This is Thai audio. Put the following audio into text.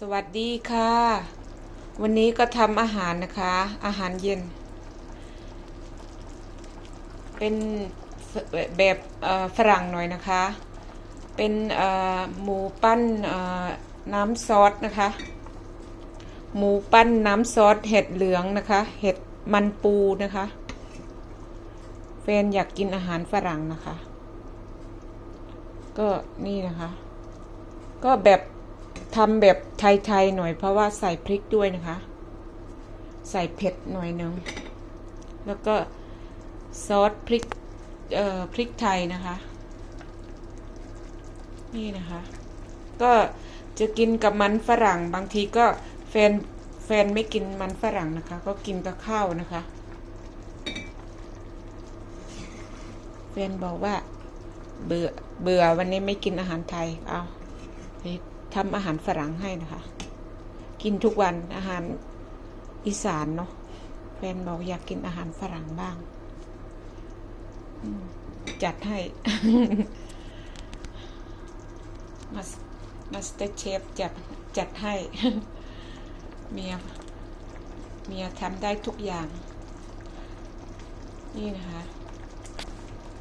สวัสดีค่ะ วันนี้ก็ทำอาหารนะคะ อาหารเย็น เป็นแบบฝรั่งหน่อยนะคะ เป็นหมูปั้นน้ำซอสนะคะ หมูปั้นน้ำซอสเห็ดเหลืองนะคะ เห็ดมันปูนะคะแฟนอยากกินอาหารฝรั่งนะคะ ก็นี่นะคะ ก็แบบ ทำแบบไทยๆหน่อยเพราะว่าใส่พริกด้วยนะคะ ใส่เผ็ดหน่อยหนึงแล้วก็ซอสพริกเอ่อพริกไทยนะคะ นี่นะคะ ก็จะกินกับมันฝรั่งบางทีก็แฟนแฟนไม่กินมันฝรั่งนะคะ ก็กินกับข้าวนะคะแฟนบอกว่า เบื่อเบื่อวันนี้ไม่กินอาหารไทยเอาไป ทำอาหารฝรั่งให้นะคะ กินทุกวันอาหารอีสานเนาะแฟนบอกอยากกินอาหารฝรั่งบ้าง จัดให้ มาสมาสเตอร์เชฟจัดจัดให้เมียเมียทำได้ทุกอย่าง นี่นะคะ